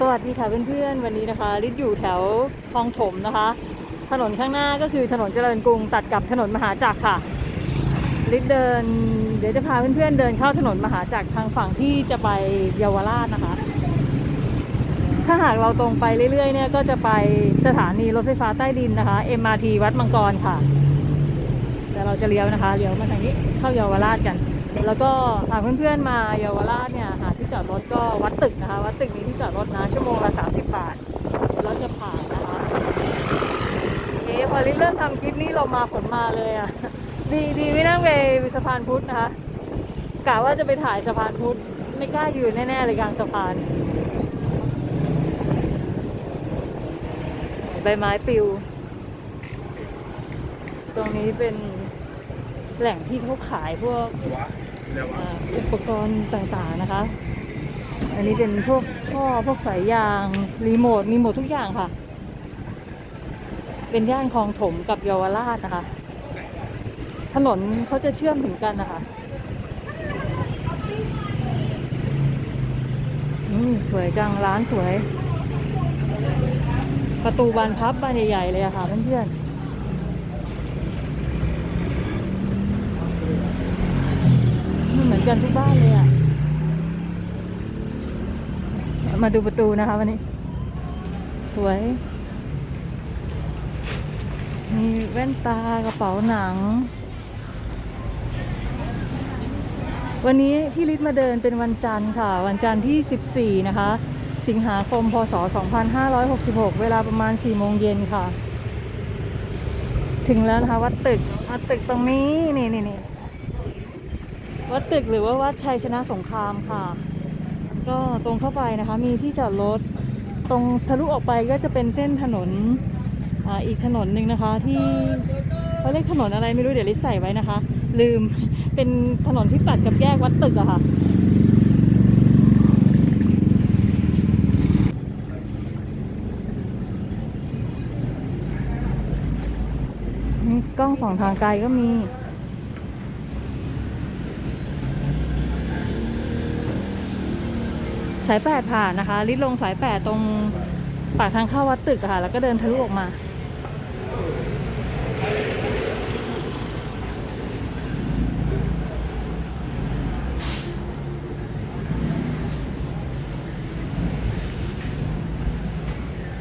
สวัสดีค่ะเพื่อนๆวันนี้นะคะลิศอยู่แถวคลองถมนะคะ ถนนข้างหน้าก็คือถนนเจริญกรุงตัดกับถนนมหาจักรค่ะลิศเดิน เดี๋ยวจะพาเพื่อนๆเดินเข้าถนนมหาจักรทางฝั่งที่จะไปเยาวราชนะคะ ถ้าหากเราตรงไปเรื่อยๆเนี่ยก็จะไปสถานีรถไฟฟ้าใต้ดินนะคะ MRT วัดมังกรค่ะเดี๋ยวเราจะเลี้ยวนะคะเลี้ยวมาทางนี้เข้าเยาวราชกัน แล้วก็หากเพื่อนๆมาเยาวราชเนี่ย จอดรถก็วัดตึกนะคะ วัดตึกนี้ที่จอดรถนะ ชั่วโมงละ 30 บาทเดี๋ยวเราจะผ่านนะคะเอ๊ะพอริเริ่มทำคลิปนี้เรามาฝนมาเลยอะ ดีดีไม่นั่งไปสะพานพุทธนะคะกะว่าจะไปถ่ายสะพานพุทธไม่กล้ายืนแน่ๆเลยกลางสะพานใบไม้ปลิว ตรงนี้เป็นแหล่งที่เขาขายพวกอ่าอุปกรณ์ต่างๆนะคะ อันนี้เป็นพวกท่อพวกสายยาง รีโมท มีหมดทุกอย่างค่ะ เป็นย่านคลองถมกับเยาวราชนะคะ ถนนเขาจะเชื่อมถึงกันนะคะอืมสวยจัง ร้านสวย ประตูบานพับบานใหญ่ๆเลยอะค่ะเพื่อนๆเหมือนกันทุกบ้านเลยอะ มาดูประตูนะคะวันนี้ สวย มีแว่นตากระเป๋าหนัง วันนี้ที่ลิศมาเดินเป็นวันจันทร์ค่ะ วันจันทร์ที่ 14 นะคะ สิงหาคมพศ 2566 เวลาประมาณ 4 โมงเย็นค่ะ ถึงแล้วนะคะ วัดตึก วัดตึกตรงนี้ นี่นี่นี่วัดตึกหรือว่าวัดชัยชนะสงครามค่ะ ก็ตรงเข้าไปนะคะมีที่จอดรถตรงทะลุออกไปก็จะเป็นเส้นถนนออีกถนนหนึ่งนะคะ ที่เขาเรียกถนนอะไรไม่รู้เดี๋ยวลิซใส่ไว้นะคะ ลืมเป็นถนนที่ตัดกับแยกวัดตึกอะค่ะมีกล้องสองทางไกลก็มี สายแปดผ่านนะคะลิดลงสายแปดตรงปากทางเข้าวัดตึกค่ะ แล้วก็เดินทะลุออกมา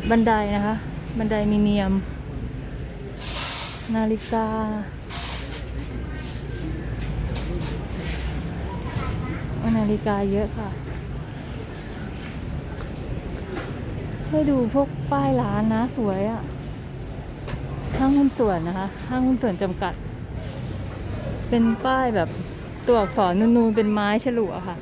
บันไดนะคะ บันไดมีเนียม นาฬิกา นาฬิกาเยอะค่ะ ให้ดูพวกป้ายร้านนะสวยอะ่ะ ห้างหุ้นส่วนนะคะ ห้างหุ้นส่วนจำกัด เป็นป้ายแบบตัวอักษรนูนๆเป็นไม้ฉลุอะค่ะ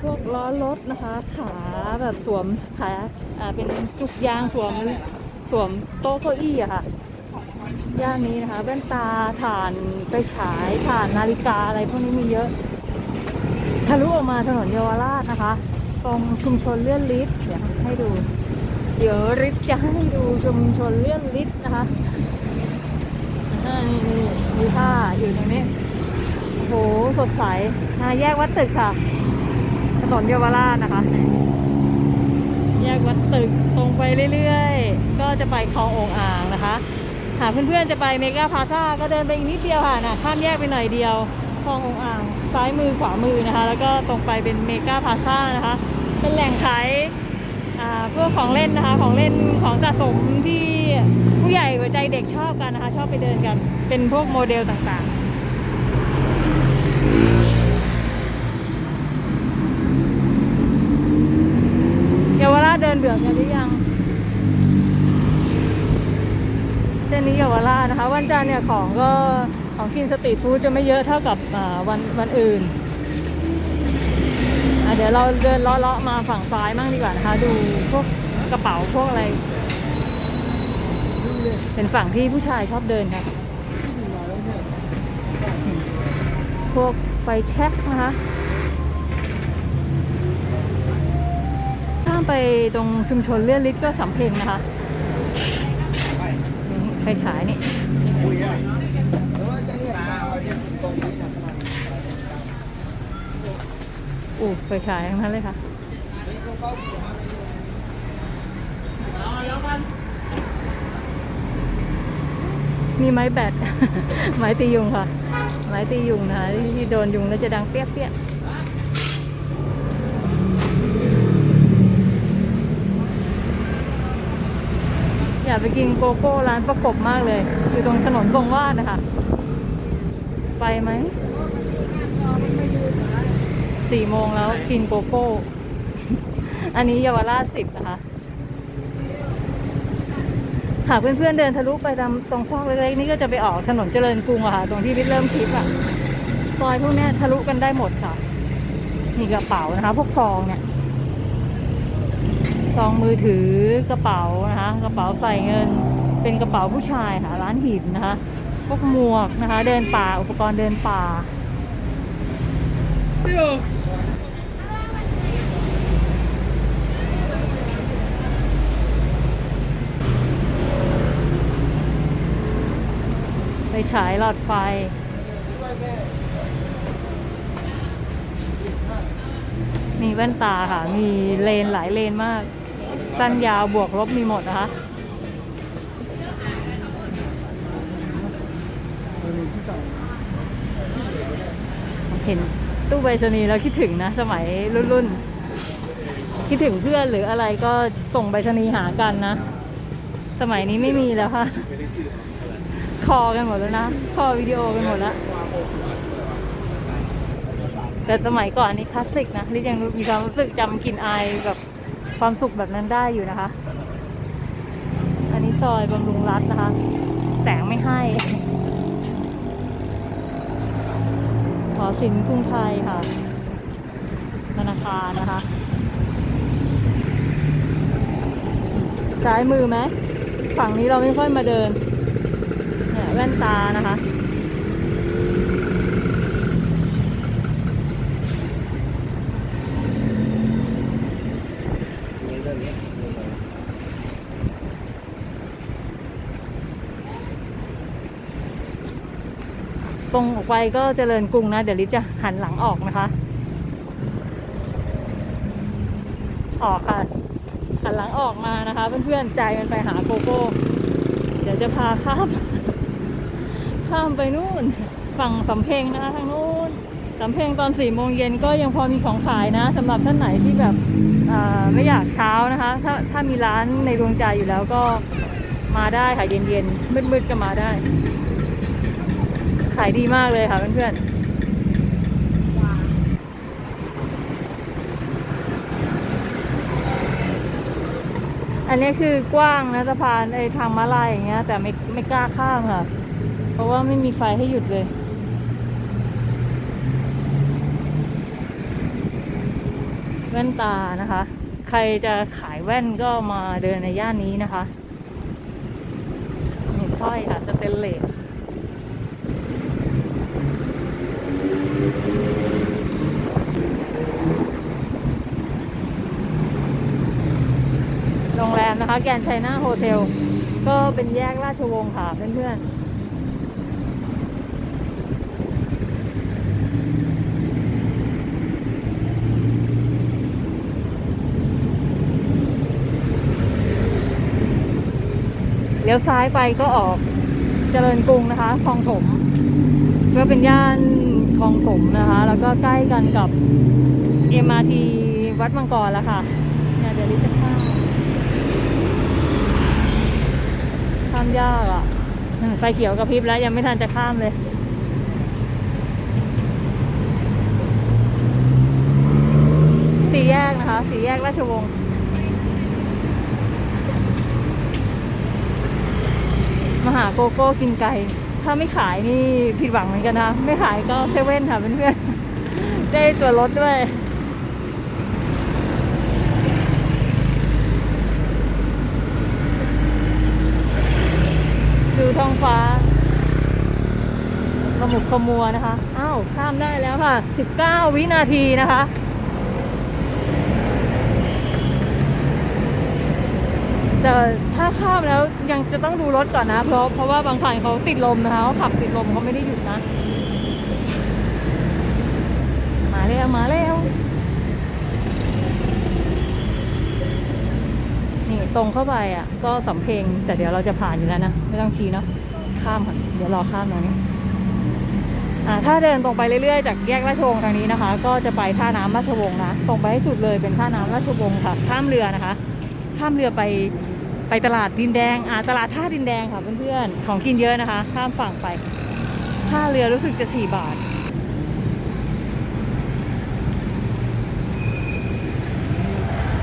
พวกล้อรถนะคะ ขาแบบสวมขาอ่าเป็นจุกยางสวมสวมโต๊ะเก้าอี้อะค่ะย่านนี้นะคะแว่นตาถ่านไปฉายถ่านนาฬิกาอะไรพวกนี้มีเยอะ ทะลุออกมาถนนเยาวราชนะคะ ตรงชุมชนเลื่อนลิฟต์เดี๋ยวให้ดู เดี๋ยวริฟต์จะให้ดูชุมชนเลื่อนลิฟต์นะคะนี่นี่มีผ้าอยู่ตรงนี้โอ้โหสดใสอ่าแยกวัดตึกค่ะถนนเยาวราชนะคะ แยกวัดตึกตรงไปเรื่อยๆ ก็จะไปคลององอ่างนะคะหากเพื่อนๆจะไปเมกาพาซาก็เดินไปอีกนิดเดียวค่ะนะข้ามแยกไปหน่อยเดียว คลององอ่างซ้ายมือขวามือนะคะ แล้วก็ตรงไปเป็นเมกาพาซ่านะคะ เป็นแหล่งขายอ่าพวกของเล่นนะคะ ของเล่นของสะสมที่ผู้ใหญ่หัวใจเด็กชอบกันนะคะ ชอบไปเดินกัน เป็นพวกโมเดลต่างๆเยาวราชเดินเบื่อกันหรือยัง เส้นนี้เยาวราชนะคะ วันจันทร์เนี่ยของก็ของกินสตรีทฟู้ดจะไม่เยอะเท่ากับวันวันอื่น เดี๋ยวเราเดินเลาะๆมาฝั่งซ้ายมั่งดีกว่านะคะ ดูพวกกระเป๋าพวกอะไร เป็นฝั่งที่ผู้ชายชอบเดินค่ะพวกไฟแช็กนะคะข้ามไปตรงชุมชนเลื่อนลิฟต์ก็สำเพ็งนะคะ ไฟฉายนี่อู้ไฟฉายทั้งนั้นเลยค่ะมีไม้แบต ไม้ตียุงค่ะ ไม้ตียุงนะคะที่โดนยุงแล้วจะดังเปี้ยเปี้ย อยากไปกินโกโก้ร้านประกบมากเลย อยู่ตรงถนนทรงวาดนะคะ ไปไหมสี่โมงแล้วกินโกโก้ อันนี้เยาวราชสิบนะคะ หากเพื่อนๆเดินทะลุไปตามตรงซอกเล็กๆนี่ก็จะไปออกถนนเจริญกรุงอะค่ะ ตรงที่วิทเริ่มคลิปอะซอยพวกเนี้ยทะลุกันได้หมดค่ะ มีกระเป๋านะคะ พวกซองเนี่ย ซองมือถือกระเป๋านะคะ กระเป๋าใส่เงิน เป็นกระเป๋าผู้ชายค่ะ ร้านหินนะคะพวกหมวกนะคะ เดินป่า อุปกรณ์เดินป่าไปฉายหลอดไฟมีแว่นตาค่ะ มีเลนหลายเลนมาก สั้นยาวบวกลบมีหมดนะคะเห็นตู้ใบชนีแล้วคิดถึงนะ สมัยรุ่นรุ่นๆ คิดถึงเพื่อนหรืออะไรก็ส่งใบชนีหากันนะ สมัยนี้ไม่มีแล้วค่ะ คอกันหมดแล้วนะ คอวิดีโอกันหมดแล้วแต่สมัยก่อนนี่คลาสสิกนะลิยังมีความรู้สึกจำกลิ่นอายแบบ ความสุขแบบนั้นได้อยู่นะคะ อันนี้ซอยบำรุงรัฐนะคะ แสงไม่ให้ขอสินกรุงไทยค่ะ ธนาคารนะคะซ้ายมือไหม ฝั่งนี้เราไม่ค่อยมาเดินเนี่ยแว่นตานะคะ ตรงออกไปก็เจริญกรุงนะ เดี๋ยวลิจะหันหลังออกนะคะ ออกค่ะ หันหลังออกมานะคะ เพื่อนๆใจมันไปหาโกโก้ เดี๋ยวจะพาข้าม ข้ามไปนู่น ฝั่งสำเพ็งนะคะทางนู้นสำเพ็งตอนสี่โมงเย็นก็ยังพอมีของขายนะสำหรับท่านไหนที่แบบไม่อยากเช้านะคะ ถ้าถ้ามีร้านในดวงใจอยู่แล้วก็มาได้ค่ะเย็นๆมืดๆก็มาได้ ขายดีมากเลยค่ะเพื่อนๆอันนี้คือกว้างนะสะพานไอ้ทางม้าลายอย่างเงี้ย แต่ไม่ไม่กล้าข้ามค่ะ เพราะว่าไม่มีไฟให้หยุดเลย แว่นตานะคะ ใครจะขายแว่นก็มาเดินในย่านนี้นะคะนี่สร้อยค่ะสเตนเลส โรง แรมนะคะแกนด์ไชน่าโฮเทล ก็เป็นแยกราชวงศ์ค่ะเพื่อนๆเลี้ยวซ้ายไปก็ออกเจริญกรุงนะคะคลองถม ก็เป็นย่านคลองถมนะคะ แล้วก็ใกล้กันกับ MRT วัดมังกรแล้วค่ะเนี่ยเดี๋ยวลิจะข้ามข้ามยากอะอืมไฟเขียวกระพริบแล้วยังไม่ทันจะข้ามเลย สี่แยกนะคะ สี่แยกราชวงศ์มาหาโกโก้กินไก่ถ้าไม่ขายนี่ผิดหวังเหมือนกันนะ ไม่ขายก็เซเว่นค่ะเพื่อนๆได้ส่วนลดด้วย ท้องฟ้าขมุกขมัวนะคะ อ้าว ข้ามได้แล้วค่ะ 19 วินาทีนะคะ แต่ถ้าข้ามแล้วยังจะต้องดูรถก่อนนะ เพราะเพราะว่าบางคันเขาติดลมนะคะเขาขับติดลมเขาไม่ได้หยุดนะ มาแล้วมาแล้ว ตรงเข้าไปอะ ก็สำเพ็งแต่เดี๋ยวเราจะผ่านอยู่แล้วนะ ไม่ต้องชี้เนาะข้ามค่ะเดี๋ยวรอข้ามตรงนี้อ่าถ้าเดินตรงไปเรื่อยๆ จากแยกราชวงศ์ทางนี้นะคะ ก็จะไปท่าน้ำราชวงศ์นะตรงไปให้สุดเลยเป็นท่าน้ำราชวงศ์ค่ะข้ามเรือนะคะ ข้ามเรือไปไปตลาดดินแดงอ่าตลาดท่าดินแดงค่ะเพื่อนๆของกินเยอะนะคะ ข้ามฝั่งไปท่าเรือรู้สึกจะสี่บาท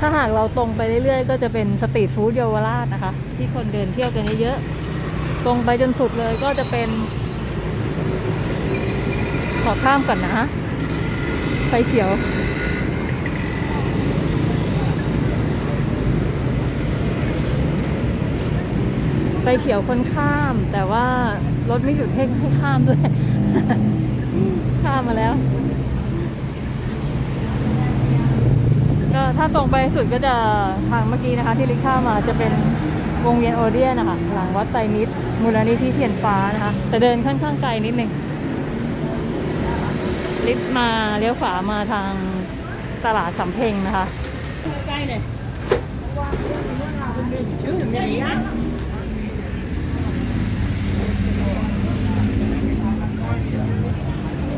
ถ้าหากเราตรงไปเรื่อยๆ ก็จะเป็นสตรีทฟู้ดเยาวราชนะคะ ที่คนเดินเที่ยวกันเยอะๆตรงไปจนสุดเลยก็จะเป็น ขอข้ามก่อนนะไฟเขียวไฟเขียวคนข้าม แต่ว่ารถไม่หยุดให้ให้ข้ามด้วย ข้ามมาแล้ว ก็ถ้าตรงไปสุดก็จะทางเมื่อกี้นะคะ ที่ลิข้ามาจะเป็นวงเวียนโอเดียนนะคะหลังวัดไตรมิตรมูลนิธิเทียนฟ้านะคะ แต่เดินค่อนข้างไกลนิดนึงลิฟต์มาเลี้ยวขวามาทางตลาดสำเพ็งนะคะใกล้เลยชื่ออย่างนี้นะ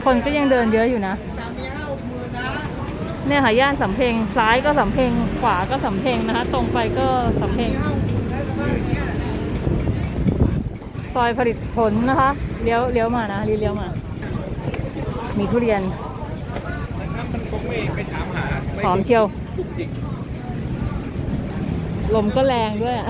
คนก็ยังเดินเยอะอยู่นะ ตามมีห้าหกหมื่นนะ เนี่ยค่ะย่านสำเพ็งซ้ายก็สำเพ็งขวาก็สำเพ็งนะคะ ตรงไปก็สำเพ็งซอยผลิตผลนะคะเลี้ยวเลี้ยวมานะรีเลี้ยวมา มีทุเรียนหอมเชียว ลมก็แรงด้วยอะ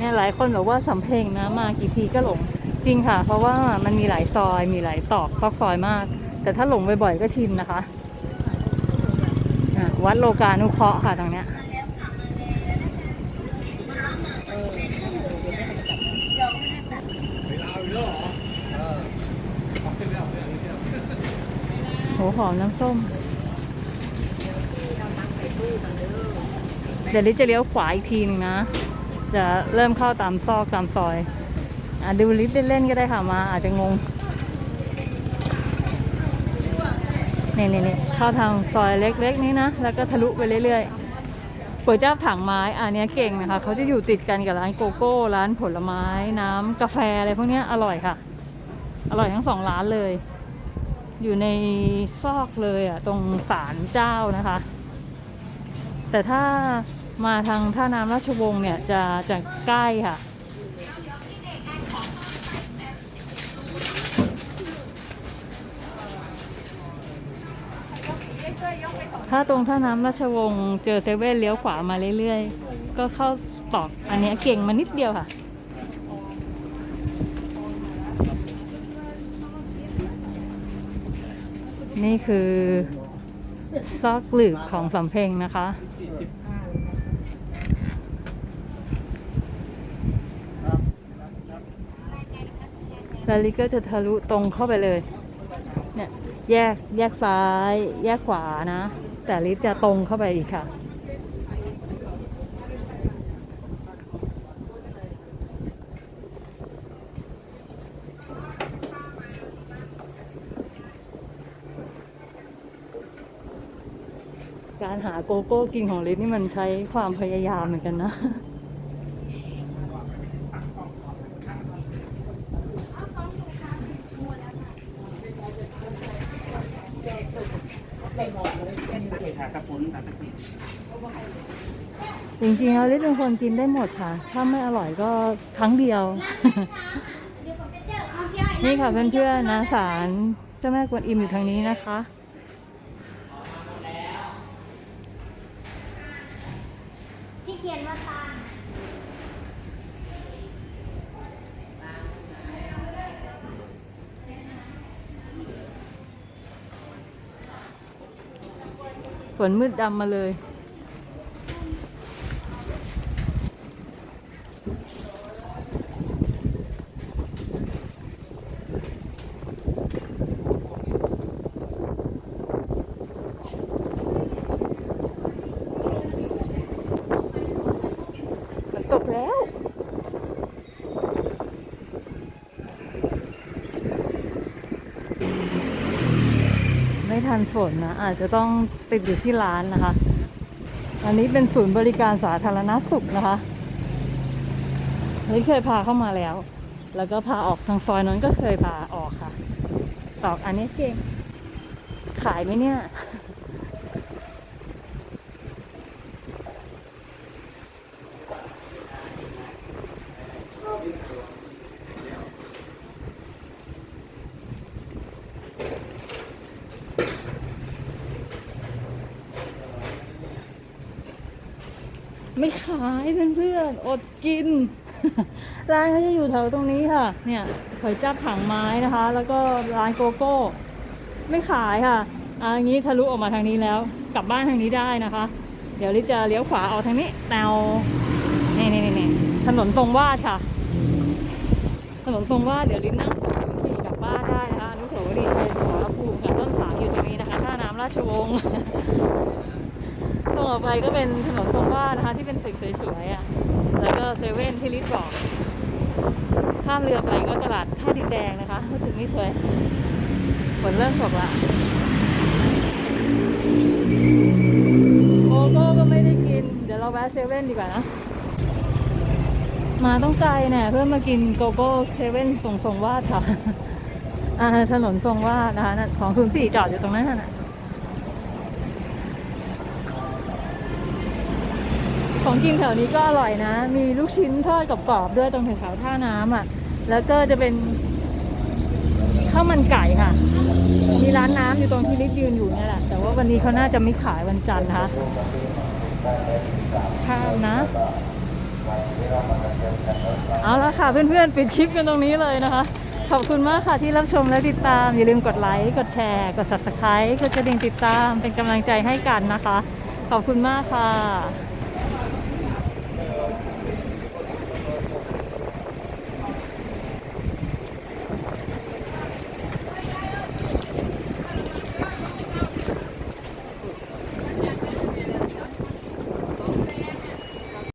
เนี่ยหลายคนบอกว่าสำเพ็งนะมากี่ทีก็หลงจริงค่ะ เพราะว่ามันมีหลายซอยมีหลายตอกซอกซอยมาก แต่ถ้าหลงบ่อยๆก็ชินนะคะวัดโลกานุเคราะห์ค่ะตรงเนี้ยโหหอมน้ำส้ม เดี๋ยวลิจะเลี้ยวขวาอีกทีหนึงนะ จะเริ่มเข้าตามซอกตามซอยอดูลิฟต์เล่นๆก็ได้ค่ะมา อาจจะงงนี่นี่นี่เข้าทางซอยเล็กๆ นี้นะ แล้วก็ทะลุไปเรื่อยๆก๋วยจั๊บถังไม้อันนี้เก่งนะคะ เขาจะอยู่ติดกันกับร้านโกโก้ ร้านผลไม้น้ำกาแฟอะไรพวกนี้อร่อยค่ะ อร่อยทั้งสองร้านเลย อยู่ในซอกเลยอะ ตรงศาลเจ้านะคะ แต่ถ้า มาทางท่าน้ำราชวงศ์เนี่ยจะจะใกล้ค่ะ ถ้าตรงท่าน้ำราชวงศ์เจอเซเว่นเลี้ยวขวามาเรื่อยๆ ก็เข้าตอกอันนี้เก่งมานิดเดียวค่ะนี่คือซอกหลืบของสำเพ็งนะคะ ล้วลิก็จะทะลุตรงเข้าไปเลย เนี่ยแยกแยกซ้าย แยกขวานะ แต่ลิจะตรงเข้าไปอีกค่ะ การหาโกโก้กินของลิศนี่มันใช้ความพยายามเหมือนกันนะ ขากระปุนขากระปุน จริงๆแล้วลิศเป็นคนกินได้หมดค่ะ ถ้าไม่อร่อยก็ครั้งเดียว นี่ค่ะเพื่อนๆนะศาลเจ้าแม่กวนอิมอยู่ทางนี้นะคะที่เขียนว่าตาฝนมืดดำมาเลย ตกแล้ว ไม่ทันฝนนะ อาจจะต้องติดอยู่ที่ร้านนะคะ อันนี้เป็นศูนย์บริการสาธารณสุขนะคะ นนี้เคยพาเข้ามาแล้ว แล้วก็พาออกทางซอยนั้นก็เคยพาออกค่ะตอกอันนี้เก่งขายไหมเนี่ย ไม่ขายเพื่อนๆอดกิน ร้านเขาจะอยู่แถวตรงนี้ค่ะ เนี่ยหอยจับถังไม้นะคะ แล้วก็ร้านโกโก้ ไม่ขายค่ะอ่าอย่างนี้ทะลุออกมาทางนี้แล้ว กลับบ้านทางนี้ได้นะคะ เดี๋ยวลิจะเลี้ยวขวาออกทางนี้แนวนี่นี่นี่ถนนทรงวาดค่ะ ถนนทรงวาดเดี๋ยวลินั่งสองถึงสี่กลับบ้านได้นะคะอนุสาวรีย์ชัยสมรภูมิค่ะต้นสาอยู่ตรงนี้นะคะท่าน้ำราชวงศ์ต่อไปก็เป็นถนนทรงวาดนะคะที่เป็นตึกสวยๆอะ แล้วก็เซเว่นที่ลิศบอก ข้ามเรือไปก็ตลาดท่าดินแดงนะคะตึกนี้สวยฝนเริ่มตกละโกโก้ก็ไม่ได้กิน เดี๋ยวเราแวะเซเว่นดีกว่านะ มาต้องไกลเนี่ยเพื่อมากินโกโก้เซเว่นทรงทรงวาดค่ะอ่าถนนทรงวาดนะคะสองศูนย์สี่จอดอยู่ตรงนั้นน่ะ ของกินแถวนี้ก็อร่อยนะ มีลูกชิ้นทอดกรอบๆด้วยตรงแถวๆท่าน้ำอะ แล้วก็จะเป็นข้าวมันไก่ค่ะ มีร้านน้ำอยู่ตรงที่ลิศยืนอยู่เนี่ยแหละ แต่ว่าวันนี้เขาน่าจะไม่ขายวันจันทร์นะคะข้ามนะ เอาละค่ะเพื่อนๆ ปิดคลิปกันตรงนี้เลยนะคะ ขอบคุณมากค่ะที่รับชมและติดตาม อย่าลืมกดไลค์ กดแชร์ กด subscribe กดกระดิ่งติดตามเป็นกำลังใจให้กันนะคะ ขอบคุณมากค่ะ